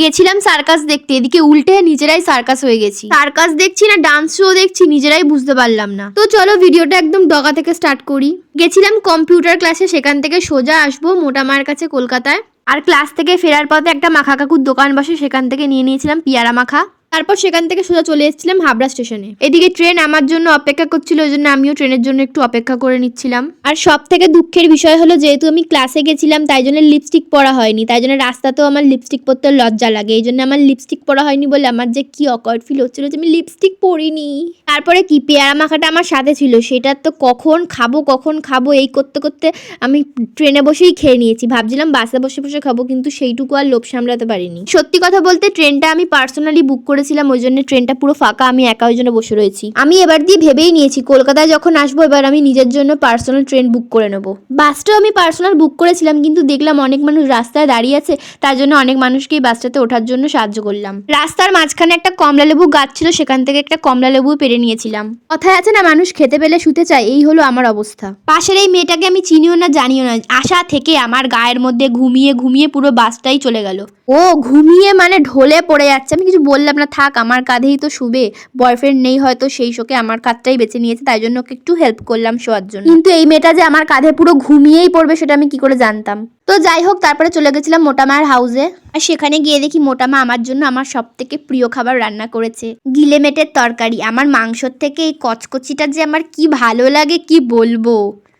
গেছিলাম সার্কাস দেখতে। এদিকে উল্টে নিজেরাই সার্কাস হয়ে গেছি। সার্কাস দেখছি না, ডান্স শো দেখছি, নিজেরাই বুঝতে পারলাম না। তো চলো ভিডিওটা একদম ডগা থেকে স্টার্ট করি। গেছিলাম কম্পিউটার ক্লাসে, সেখান থেকে সোজা আসব মোটা মায়ের কাছে কলকাতায়। আর ক্লাস থেকে ফেরার পথে একটা মাখা কাকুর দোকান বসে, সেখান থেকে নিয়ে নিয়েছিলাম পিয়ারা মাখা। তারপর সেখান থেকে সোজা চলে এসেছিলাম হাবড়া স্টেশনে। এদিকে ট্রেন আমার জন্য অপেক্ষা করছিল ওই জন্য আমিও ট্রেনের জন্য একটু অপেক্ষা করে নিচ্ছিলাম। আর সব থেকে দুঃখের বিষয় হলো, যেহেতু আমি ক্লাসে গেছিলাম, তাই জন্য লিপস্টিক পরা হয়নি। তাই জন্য রাস্তাতেও আমার লিপস্টিক পরতে লজ্জা লাগে। এই জন্য আমার লিপস্টিক পরা হয়নি বলে আমার যে কি অকওয়ার্ড ফিল হচ্ছিল যে আমি লিপস্টিক পরিনি। তারপরে কি, পেয়ারা মাখাটা আমার সাথে ছিল, সেটা তো কখন খাব কখন খাব, এই করতে করতে আমি ট্রেনে বসেই খেয়ে নিয়েছি। ভাবছিলাম বাসে বসে বসে খাব, কিন্তু সেইটুকু আর লোভ সামলাতে পারিনি। সত্যি কথা বলতে, ট্রেনটা আমি পার্সোনালি বুক করেছিলাম ওই জন্য ট্রেনটা পুরো ফাঁকা, আমি একা ওই জন্য বসে রয়েছি। আমি এবার দিয়ে ভেবেই নিয়েছি, কলকাতায় যখন আসব, এবার আমি নিজের জন্য পার্সোনাল ট্রেন বুক করে নেব। বাসটাও আমি পার্সোনাল বুক করেছিলাম, কিন্তু দেখলাম অনেক মানুষ রাস্তায় দাঁড়িয়ে আছে, তার জন্য অনেক মানুষকেই বাসটাতে ওঠার জন্য সাহায্য করলাম। রাস্তার মাঝখানে একটা কমলা লেবু গাছ ছিল, সেখান থেকে একটা কমলা লেবু পেরে নিয়েছিলাম। কথায় আছে না, মানুষ খেতে পেলে শুতে চায়, এই হলো আমার অবস্থা। পাশের এই মেয়েটাকে আমি চিনিও না, জানিও না, আশা থেকে আমার গায়ের মধ্যে ঘুমিয়ে ঘুমিয়ে পুরো বাসটাই চলে গেল। ও ঘুমিয়ে মানে ঢলে পড়ে যাচ্ছে, আমি কিছু বললাম না থাক, আমার কাঁধেই তো শুবে। বয়ফ্রেন্ড নেই হয়তো, সেই শোকে আমার কাঁধটাই বেছে নিয়েছে, তাই জন্য ওকে একটু হেল্প করলাম শোয়ার জন্য। কিন্তু এই মেয়েটা যে আমার কাঁধে পুরো ঘুমিয়েই পড়বে, সেটা আমি কি করে জানতাম? তো যাই হোক, তারপরে চলে গেছিলাম মোটা মায়ের হাউসে আর সেখানে গিয়ে দেখি মোটা মা আমার জন্য আমার সব থেকে প্রিয় খাবার রান্না করেছে। গিলেমেটের তরকারি। আমার মাংসর থেকে এই কচকচিটা যে আমার কি ভালো লাগে, কি বলব?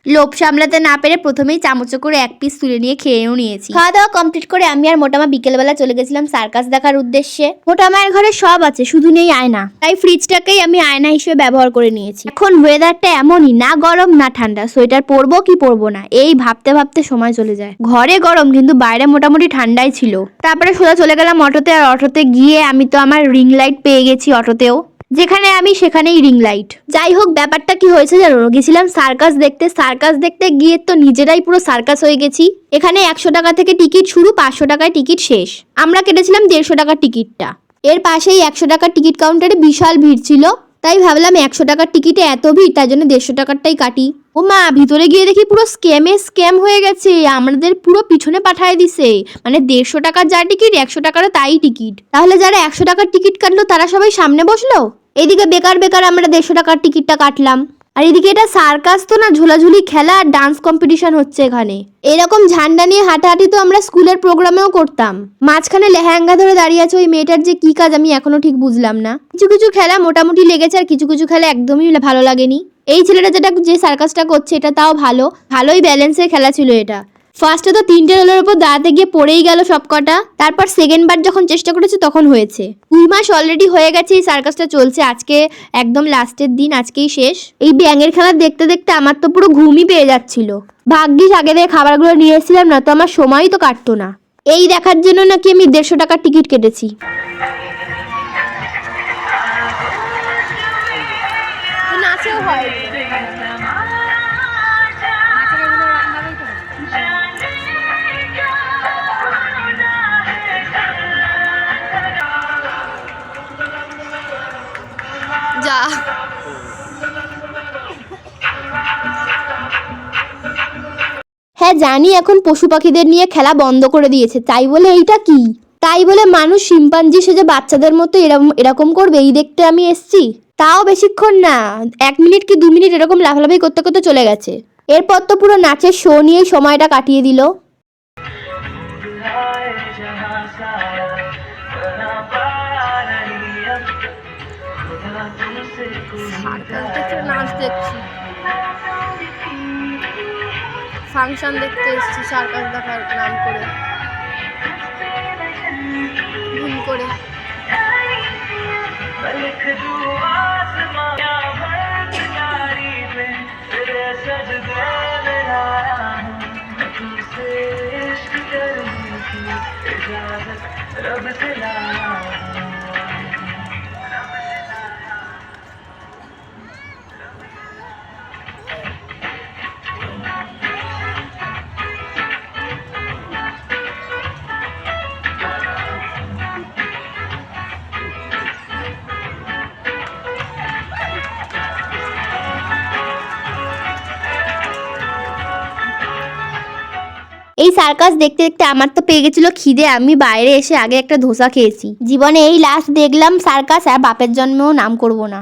লোভ সামলাতে না পেরে প্রথমেই চামচে করে এক পিস তুলে নিয়ে খেয়েও নিয়েছি। খাওয়া দাওয়া কমপ্লিট করে আমি আর মোটামা বিকেলবেলা চলে গেছিলাম সার্কাস দেখার উদ্দেশ্যে। মোটামায়ের ঘরে সব আছে, শুধু নেই আয়না। তাই ফ্রিজটাকেই আমি আয়না হিসেবে ব্যবহার করে নিয়েছি। এখন ওয়েদারটা এমনই, না গরম, না ঠান্ডা। সোয়েটার পরবো কি পরবো না, এই ভাবতে ভাবতে সময় চলে যায়। ঘরে গরম, কিন্তু বাইরে মোটামুটি ঠান্ডাই ছিল। তারপরে সোজা চলে গেলাম অটোতে, আর অটোতে গিয়ে আমি তো আমার রিং লাইট পেয়ে গেছি অটোতেও। যেখানে আমি, সেখানেই রিং লাইট যাই হোক ব্যাপারটা কি হয়েছে জানো? গেছিলাম সার্কাস দেখতে। সার্কাস দেখতে গিয়ে তো নিজেরাই পুরো সার্কাস হয়ে গেছি। এখানে একশো টাকা থেকে টিকিট শুরু, পাঁচশো টাকায় টিকিট শেষ। আমরা কেটেছিলাম দেড়শো টাকার টিকিটটা এর পাশেই একশো টাকার টিকিট কাউন্টারে বিশাল ভিড় ছিল। তাই ভাবলাম একশো টাকার টিকিটে এত ভিড় তাই জন্য দেড়শো টাকারটাই কাটি। ও মা, ভিতরে গিয়ে দেখি পুরো স্ক্যামে স্ক্যাম হয়ে গেছে। আমাদের পুরো পিছনে পাঠায় দিছে। মানে দেড়শো টাকার যা টিকিট একশো টাকারও তাই টিকিট তাহলে যারা একশো টাকার টিকিট কাটলো, তারা সবাই সামনে বসল? এদিকে বেকার বেকার আমরা দেড়শো টাকার টিকিটটা কাটলাম। আর এদিকে এটা সার্কাস তো না, ঝোলাঝুলি খেলা আর ডান্স কম্পিটিশন হচ্ছে এখানে। এরকম ঝান্ডা নিয়ে হাঁটাহাঁটি তো আমরা স্কুলের প্রোগ্রামেও করতাম। মাঝখানে লেহেঙ্গা ধরে দাঁড়িয়ে আছে ওই মেয়েটার যে কি কাজ আমি এখনও ঠিক বুঝলাম না। কিছু কিছু খেলা মোটামুটি লেগেছে আর কিছু কিছু খেলা একদমই ভালো লাগেনি। এই ছেলেটা যেটা যে সার্কাসটা করছে এটা তাও ভালো, ভালোই ব্যালেন্সের খেলা ছিল এটা। ফার্স্টে তো তিনটে রোলের উপর দাঁড়াতে গিয়ে পড়েই গেল সবকটা। তারপর সেকেন্ড বার যখন চেষ্টা করেছে, তখন হয়েছে। দুই মাস অলরেডি হয়ে গেছে, এই সার্কাসটা চলছে। আজকে একদম লাস্টের দিন, আজকেই শেষ। এই ব্যাঙের খেলা দেখতে দেখতে আমার তো পুরো ঘুমই পেয়ে যাচ্ছিল। ভাগ্যিস আগে থেকে খাবারগুলো নিয়ে এসেছিলাম না, তো আমার সময়ই তো কাটতো না। এই দেখার জন্য নাকি আমি দেড়শো টাকার টিকিট কেটেছি। হ্যাঁ জানি এখন পশু পাখিদের নিয়ে খেলা বন্ধ করে দিয়েছে। তাই বলে এইটা কি? তাই বলে মানুষ শিম্পাঞ্জি সেজে বাচ্চাদের মতো এরকম এরকম করবে, এই দেখতে আমি এসছি। তাও বেশিক্ষণ না, এক মিনিট কি দু মিনিট এরকম লাফালাফি করতে করতে চলে গেছে। এরপর তো পুরো নাচের শো নিয়েই সময়টা কাটিয়ে দিল। নাচ দেখছি। ফাংশন দেখতে এসেছি সার্কাস দেখার নাম করে। ভুল করে। रब से এই সার্কাস দেখতে দেখতে আমার তো পেয়ে গেছিল খিদে। আমি বাইরে এসে আগে একটা ধোসা খেয়েছি। জীবনে এই লাস্ট দেখলাম সার্কাস আর বাপের জন্মেও নাম করব না।